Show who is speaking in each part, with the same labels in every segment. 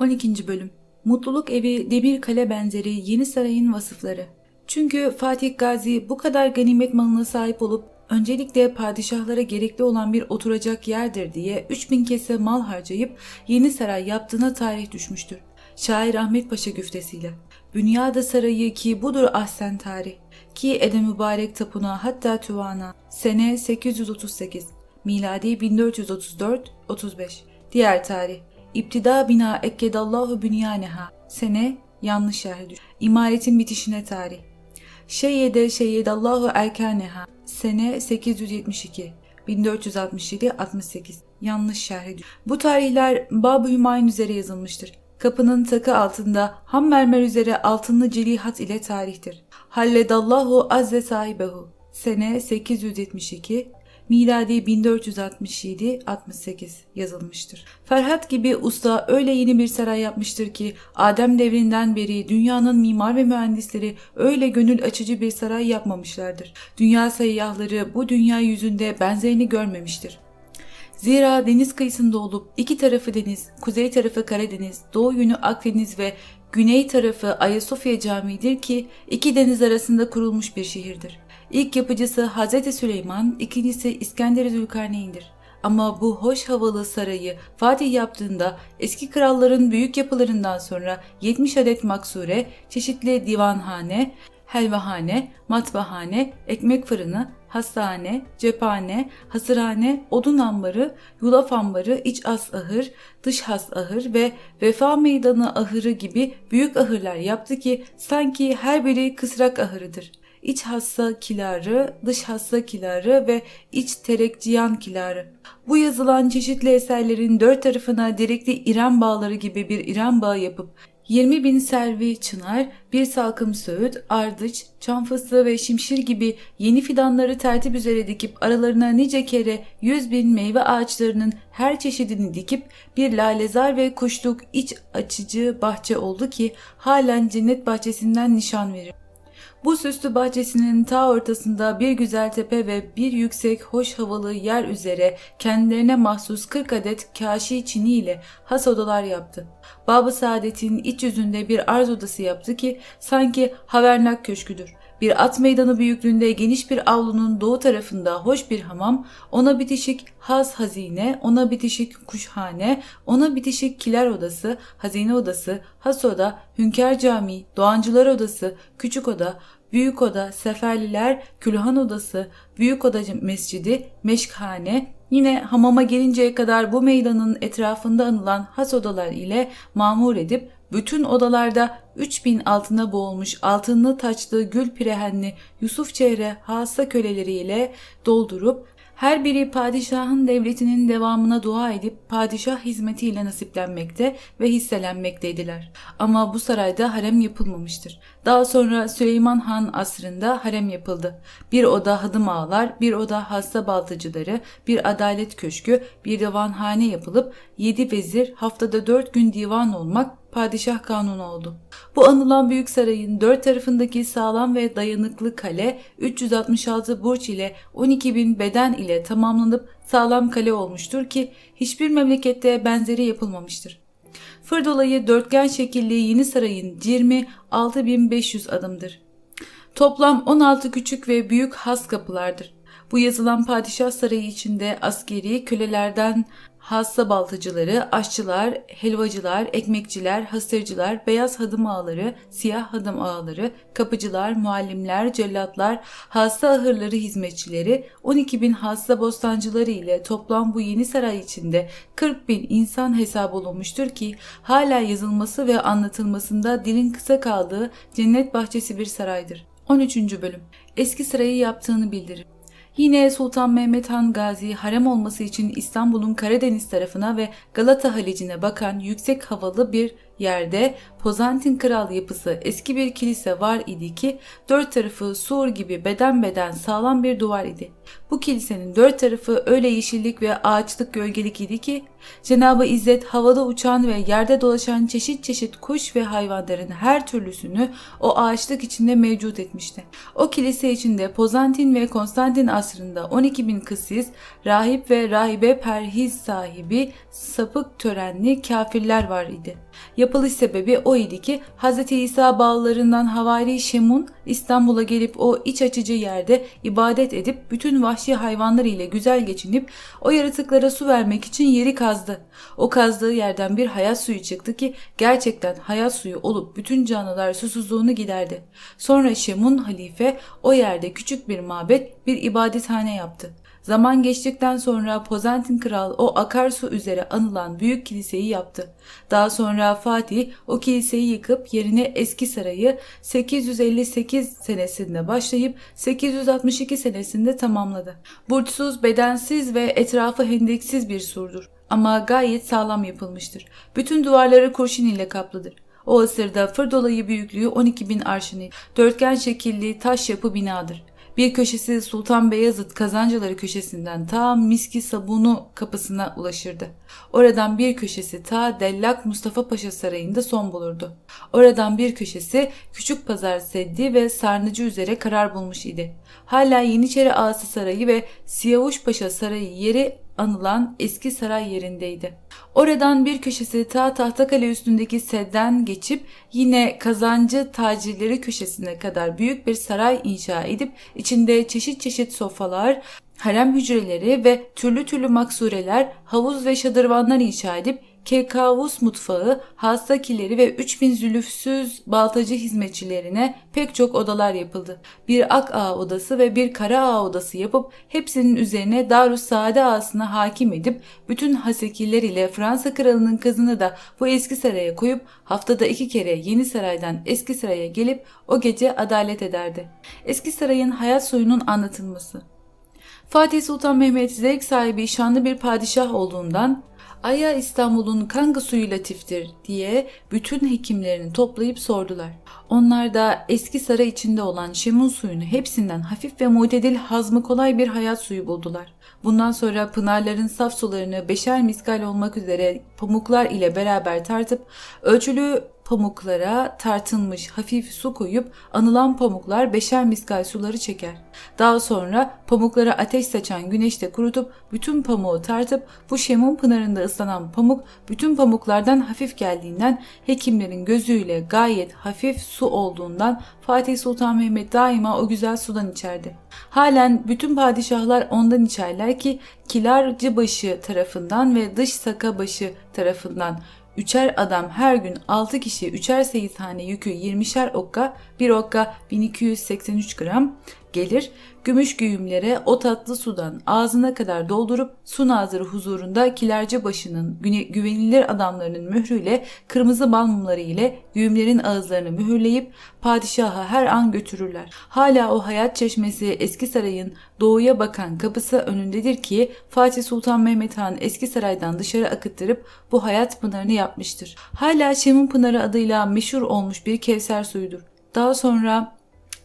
Speaker 1: 12. Bölüm Mutluluk Evi Demir Kale benzeri Yeni Sarayın vasıfları. Çünkü Fatih Gazi bu kadar ganimet malına sahip olup öncelikle padişahlara gerekli olan bir oturacak yerdir diye 3000 kese mal harcayıp Yeni Saray yaptığına tarih düşmüştür. Şair Ahmet Paşa güftesiyle. Bünyada sarayı ki budur ahsen tarih. Ki ede mübarek tapuna hatta tüvana. Sene 838. Miladi 1434-35. Diğer tarih. İptida bina ekkedallahu bünyaneha. Sene yanlış şerh düş. İmaretin bitişine tarih. Şeyyede şeyyedallahu erkaneha. Sene 872. 1467-68. Yanlış şerh düş. Bu tarihler Bab-ı Hümayun üzere yazılmıştır. Kapının takı altında ham mermer üzere altınlı celihat ile tarihtir. Halledallahu azze sahibehu. Sene 872, miladi 1467-68 yazılmıştır. Ferhat gibi usta öyle yeni bir saray yapmıştır ki Adem devrinden beri dünyanın mimar ve mühendisleri öyle gönül açıcı bir saray yapmamışlardır. Dünya seyyahları bu dünya yüzünde benzerini görmemiştir. Zira deniz kıyısında olup iki tarafı deniz, kuzey tarafı Karadeniz, doğu yönü Akdeniz ve güney tarafı Ayasofya Camii'dir ki iki deniz arasında kurulmuş bir şehirdir. İlk yapıcısı Hazreti Süleyman, ikincisi İskender Zülkarneyn'dir. Ama bu hoş havalı sarayı Fatih yaptığında eski kralların büyük yapılarından sonra 70 adet maksure, çeşitli divanhane, helvahane, matbaahane, ekmek fırını, hastane, cephane, hasırhane, odun ambarı, yulaf ambarı, iç as ahır, dış has ahır ve vefa meydanı ahırı gibi büyük ahırlar yaptı ki sanki her biri kısrak ahırıdır. İç hassa kiları, dış hassa kiları ve iç terek cihan kiları. Bu yazılan çeşitli eserlerin dört tarafına direkli İrem bağları gibi bir İrem bağı yapıp 20 bin servi çınar, bir salkım söğüt, ardıç, çam fıstığı ve şimşir gibi yeni fidanları tertip üzere dikip aralarına nice kere 100 bin meyve ağaçlarının her çeşidini dikip bir lalezar ve kuşluk iç açıcı bahçe oldu ki halen cennet bahçesinden nişan verir. Bu süslü bahçesinin ta ortasında bir güzel tepe ve bir yüksek hoş havalı yer üzere kendilerine mahsus 40 adet kaşi çini ile has odalar yaptı. Babı Saadet'in iç yüzünde bir arz odası yaptı ki sanki Havernak Köşküdür. Bir at meydanı büyüklüğünde geniş bir avlunun doğu tarafında hoş bir hamam, ona bitişik haz hazine, ona bitişik kuşhane, ona bitişik kiler odası, hazine odası, has oda, hünkâr camii, doğancılar odası, küçük oda, büyük oda, seferliler, külhan odası, büyük oda mescidi, meşkhane, yine hamama gelinceye kadar bu meydanın etrafında anılan has odalar ile mamur edip bütün odalarda 3000 altına boğulmuş altınlı taçlı gül pirehenli Yusuf çehre hassa köleleriyle doldurup her biri padişahın devletinin devamına dua edip padişah hizmetiyle nasiplenmekte ve hisselenmekteydiler. Ama bu sarayda harem yapılmamıştır. Daha sonra Süleyman Han asrında harem yapıldı. Bir oda hadım ağalar, bir oda hasta baltacıları, bir adalet köşkü, bir divanhane yapılıp yedi vezir haftada dört gün divan olmak padişah kanunu oldu. Bu anılan büyük sarayın dört tarafındaki sağlam ve dayanıklı kale 366 burç ile 12 bin beden ile tamamlanıp sağlam kale olmuştur ki hiçbir memlekette benzeri yapılmamıştır. Fırdolayı dörtgen şekilli yeni sarayın cirmi 6500 adımdır. Toplam 16 küçük ve büyük has kapılardır. Bu yazılan padişah sarayı içinde askeri kölelerden hassa baltacıları, aşçılar, helvacılar, ekmekçiler, hasırcılar, beyaz hadım ağaları, siyah hadım ağaları, kapıcılar, muallimler, cellatlar, hassa ahırları hizmetçileri, 12 bin hassa bostancıları ile toplam bu yeni saray içinde 40 bin insan hesap olunmuştur ki hala yazılması ve anlatılmasında dilin kısa kaldığı cennet bahçesi bir saraydır. 13. Bölüm Eski sarayı yaptığını bildirir. Yine Sultan Mehmet Han Gazi harem olması için İstanbul'un Karadeniz tarafına ve Galata Halicine bakan yüksek havalı bir yerde Pozantin kral yapısı eski bir kilise var idi ki dört tarafı sur gibi beden beden sağlam bir duvar idi. Bu kilisenin dört tarafı öyle yeşillik ve ağaçlık gölgelik idi ki Cenabı İzzet havada uçan ve yerde dolaşan çeşit çeşit kuş ve hayvanların her türlüsünü o ağaçlık içinde mevcut etmişti. O kilise içinde Pozantin ve Konstantin asrında 12 bin kısis, rahip ve rahibe perhiz sahibi sapık törenli kafirler var idi. Yapılış sebebi o idi ki Hz. İsa bağlarından Havari Şemun İstanbul'a gelip o iç açıcı yerde ibadet edip bütün vahşi hayvanlar ile güzel geçinip o yaratıklara su vermek için yeri kazdı. O kazdığı yerden bir hayat suyu çıktı ki gerçekten hayat suyu olup bütün canlılar susuzluğunu giderdi. Sonra Şemun halife o yerde küçük bir mabet bir ibadethane yaptı. Zaman geçtikten sonra Pozantin kral o akarsu üzere anılan büyük kiliseyi yaptı. Daha sonra Fatih o kiliseyi yıkıp yerine eski sarayı 858 senesinde başlayıp 862 senesinde tamamladı. Burçsuz, bedensiz ve etrafı hendeksiz bir surdur. Ama gayet sağlam yapılmıştır. Bütün duvarları kurşun ile kaplıdır. O asırda fır dolayı büyüklüğü 12 bin arşını, dörtgen şekilli taş yapı binadır. Bir köşesi Sultan Beyazıt kazancıları köşesinden ta Miski Sabunu kapısına ulaşırdı. Oradan bir köşesi ta Dellak Mustafa Paşa Sarayı'nda son bulurdu. Oradan bir köşesi Küçük Pazar Seddi ve Sarnıcı üzere karar bulmuş idi. Hala Yeniçeri Ağası Sarayı ve Siyavuş Paşa Sarayı yeri anılan eski saray yerindeydi. Oradan bir köşesi ta Tahtakale üstündeki sedden geçip yine kazancı tacirleri köşesine kadar büyük bir saray inşa edip içinde çeşit çeşit sofralar, harem hücreleri ve türlü türlü maksureler, havuz ve şadırvanlar inşa edip Kekavus mutfağı, hastakileri ve 3000 zülüfsüz baltacı hizmetçilerine pek çok odalar yapıldı. Bir ak ağa odası ve bir kara ağa odası yapıp hepsinin üzerine Darus Saade ağasına hakim edip bütün hasekiler ile Fransa kralının kızını da bu eski saraya koyup haftada iki kere yeni saraydan eski saraya gelip o gece adalet ederdi. Eski sarayın hayat soyunun anlatılması Fatih Sultan Mehmet zevk sahibi şanlı bir padişah olduğundan Aya İstanbul'un kanka suyu latiftir diye bütün hekimlerini toplayıp sordular. Onlar da eski saray içinde olan şemun suyunu hepsinden hafif ve mutedil hazmı kolay bir hayat suyu buldular. Bundan sonra pınarların saf sularını beşer miskal olmak üzere pamuklar ile beraber tartıp ölçülü pamuklara tartılmış hafif su koyup anılan pamuklar beşer miskal suları çeker. Daha sonra pamuklara ateş saçan güneşte kurutup bütün pamuğu tartıp bu şemun pınarında ıslanan pamuk bütün pamuklardan hafif geldiğinden hekimlerin gözüyle gayet hafif su olduğundan Fatih Sultan Mehmet daima o güzel sudan içerdi. Halen bütün padişahlar ondan içerler ki Kilarcıbaşı tarafından ve Dış Sakabaşı tarafından Üçer adam her gün 6 kişi üçer seyithane yükü 20'şer okka, bir okka 1283 gram gelir. Gümüş güğümlere o tatlı sudan ağzına kadar doldurup su nazırı huzurunda kilerce başının güvenilir adamlarının mührüyle kırmızı bal mumları ile güğümlerin ağızlarını mühürleyip padişaha her an götürürler. Hala o hayat çeşmesi eski sarayın doğuya bakan kapısı önündedir ki Fatih Sultan Mehmet Han eski saraydan dışarı akıttırıp bu hayat pınarını yapmıştır. Hala Şemun Pınarı adıyla meşhur olmuş bir Kevser suyudur. Daha sonra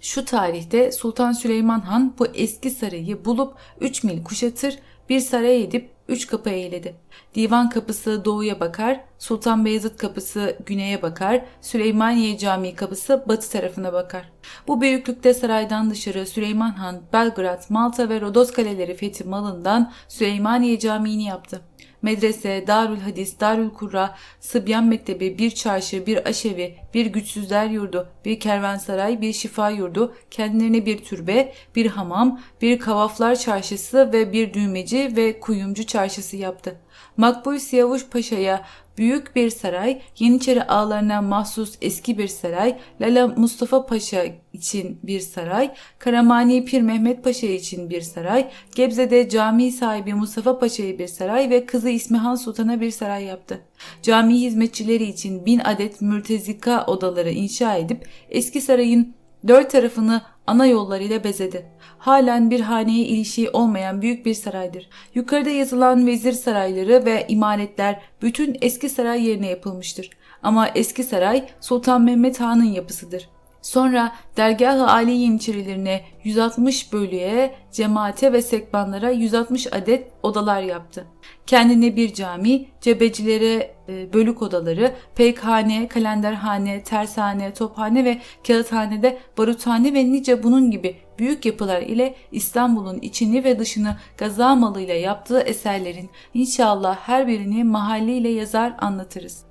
Speaker 1: şu tarihte Sultan Süleyman Han bu eski sarayı bulup 3 mil kuşatır, bir saray edip 3 kapı eyledi. Divan kapısı doğuya bakar, Sultan Beyazıt kapısı güneye bakar, Süleymaniye Camii kapısı batı tarafına bakar. Bu büyüklükte saraydan dışarı Süleyman Han, Belgrad, Malta ve Rodos kaleleri fethi malından Süleymaniye Camii'ni yaptı medrese, darül hadis, darül kurra, sıbyan mektebi, bir çarşı, bir aşevi, bir güçsüzler yurdu, bir kervansaray, bir şifa yurdu, kendilerine bir türbe, bir hamam, bir kavaflar çarşısı ve bir düğmeci ve kuyumcu çarşısı yaptı. Makbul Siyavuş Paşa'ya büyük bir saray, Yeniçeri ağlarına mahsus eski bir saray, Lala Mustafa Paşa için bir saray, Karamani Pir Mehmet Paşa için bir saray, Gebze'de cami sahibi Mustafa Paşa'ya bir saray ve kızı İsmihan Sultan'a bir saray yaptı. Cami hizmetçileri için bin adet mürtezika odaları inşa edip eski sarayın dört tarafını ana yollarıyla bezedi. Halen bir haneye ilişiği olmayan büyük bir saraydır. Yukarıda yazılan vezir sarayları ve imaretler bütün eski saray yerine yapılmıştır. ama eski saray Sultan Mehmet Han'ın yapısıdır. Sonra dergah-ı âli yeniçerilerine 160 bölüye, cemaate ve sekbanlara 160 adet odalar yaptı. Kendine bir cami, cebecilere e, bölük odaları, peykhane, kalenderhane, tersane, tophane ve kağıthanede baruthane ve nice bunun gibi büyük yapılar ile İstanbul'un içini ve dışını gaza malıyla yaptığı eserlerin inşallah her birini mahalliyle yazar anlatırız.